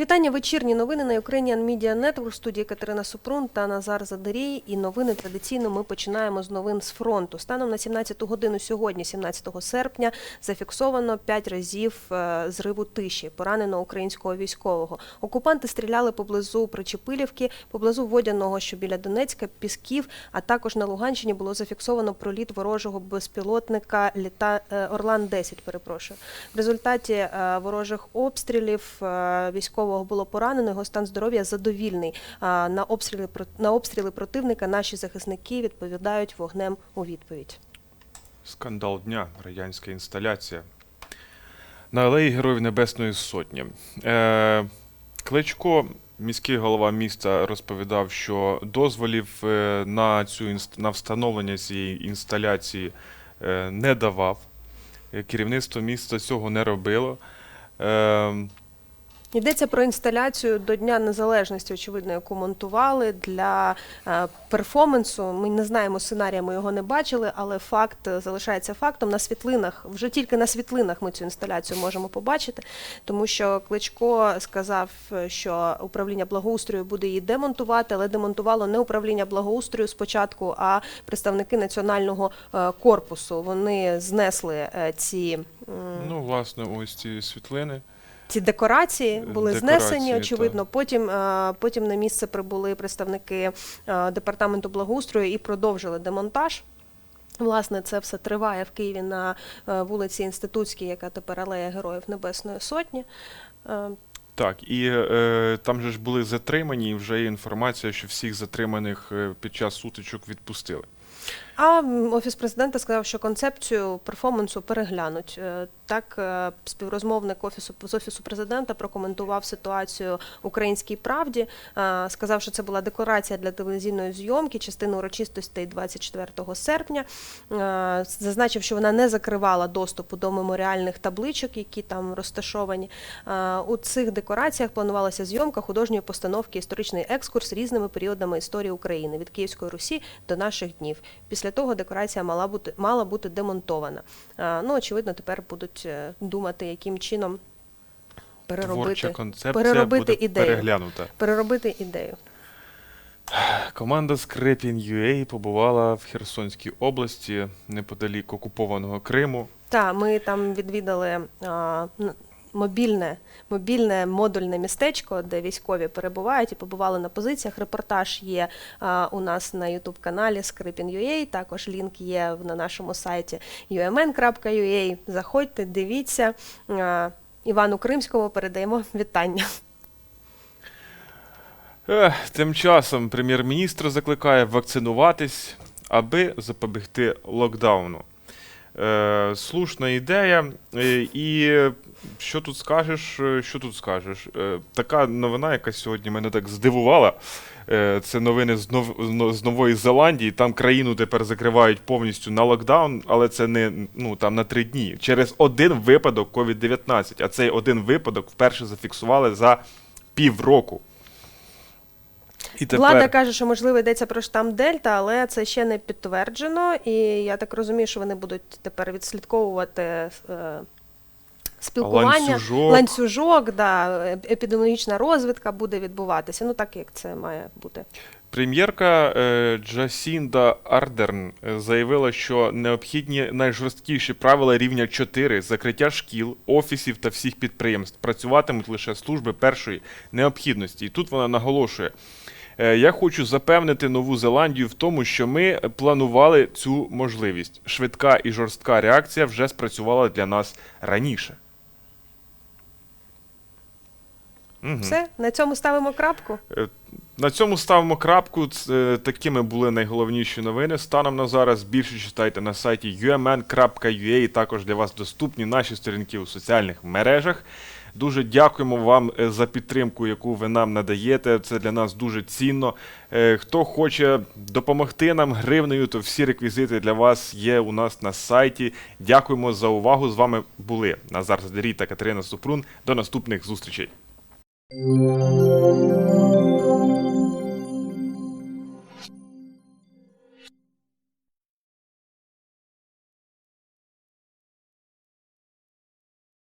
Вітання. Вечірні новини на Ukrainian Media Network. Студії Катерина Супрун та Назар Задарій. І новини традиційно ми починаємо з новин з фронту. Станом на 17 годину сьогодні, 17 серпня, зафіксовано 5 разів е, зриву тиші. Поранено українського військового. Окупанти стріляли поблизу Причепилівки, поблизу Водяного, що біля Донецька, Пісків, а також на Луганщині було зафіксовано проліт ворожого безпілотника літа е, Орлан-10, перепрошую. В результаті е, ворожих обстрілів е, військового було поранено. Його стан здоров'я задовільний. На обстріли на обстріли противника наші захисники відповідають вогнем у відповідь. Скандал дня, радянська інсталяція. На алеї Героїв Небесної Сотні. Е, Кличко, міський голова міста, розповідав, що дозволів е, на, цю на встановлення цієї інсталяції е, не давав. Керівництво міста цього не робило. Йдеться про інсталяцію до Дня Незалежності, очевидно, яку монтували для е, перформансу. Ми не знаємо сценарія, ми його не бачили, але факт е, залишається фактом. На світлинах, вже тільки на світлинах ми цю інсталяцію можемо побачити, тому що Кличко сказав, е, що управління благоустрою буде її демонтувати, але демонтувало не управління благоустрою спочатку, а представники національного корпусу. Вони знесли ці. ну, власне, ось ці світлини. Ці декорації були Декорації, знесені, очевидно. Потім, е, потім на місце прибули представники е, департаменту благоустрою і продовжили демонтаж. Власне, це все триває в Києві на е, вулиці Інститутській, яка тепер алея Героїв Небесної Сотні. Так, і е, там же ж були затримані, і вже є інформація, що всіх затриманих під час сутичок відпустили. А офіс президента сказав, що концепцію перформансу переглянуть. Е, Так, е, співрозмовник офісу з офісу президента прокоментував ситуацію Українській правді. Е, Сказав, що це була декларація для телевізійної зйомки, частина урочистостей 24 серпня. Зазначив, що вона не закривала доступу до меморіальних табличок, які там розташовані. У цих декораціях планувалася зйомка художньої постановки історичний екскурс різними періодами історії України від Київської Русі до наших днів. Після того декорація мала бути мала бути демонтована. Ну, очевидно, тепер будуть е, думати, яким чином переробити, концепція переробити буде ідею. переглянута. переробити ідею. Команда Скрепін UA побувала в Херсонській області неподалік окупованого Криму. Так, ми там відвідали а, мобільне, мобільне модульне містечко, де військові перебувають і побували на позиціях. Репортаж є а, у нас на youtube каналі Скрипін.ua, також лінк є на нашому сайті umn.ua. Заходьте, дивіться. А, Івану Кримському передаємо вітання. Тим часом прем'єр-міністр закликає вакцинуватись, аби запобігти локдауну. Е, слушна ідея. Е, і що тут скажеш? е, Що тут скажеш? Така новина, яка сьогодні мене так здивувала. Це новини з, Нов... з Нової Зеландії. Там країну тепер закривають повністю на локдаун, але це не ну, там, на три дні. Через один випадок COVID-19. А цей один випадок вперше зафіксували за півроку. І тепер... Влада каже, що можливо йдеться про штам Дельта, але це ще не підтверджено. І я так розумію, що вони будуть тепер відслідковувати е, спілкування, Ланцюжок. ланцюжок, да, епідеміологічна розвідка буде відбуватися. Ну так як це має бути. Прем'єрка е, Джасінда Ардерн е, заявила, що необхідні найжорсткіші правила рівня 4 закриття шкіл, офісів та всіх підприємств. Працюватимуть лише служби першої необхідності. І тут вона наголошує. Е, Я хочу запевнити Нову Зеландію в тому, що ми планували цю можливість. Швидка і жорстка реакція вже спрацювала для нас раніше. Мгм. Все, на цьому ставимо крапку. Е, На цьому ставимо крапку. Такими були найголовніші новини. Станом на зараз більше читайте на сайті umn.ua. Також для вас доступні наші сторінки у соціальних мережах. Дуже дякуємо вам е, за підтримку, яку ви нам надаєте. Це для нас дуже цінно. Е, Хто хоче допомогти нам гривнею, то всі реквізити для вас є у нас на сайті. Дякуємо за увагу. З вами були Назар Задарій та Катерина Супрун. До наступних зустрічей.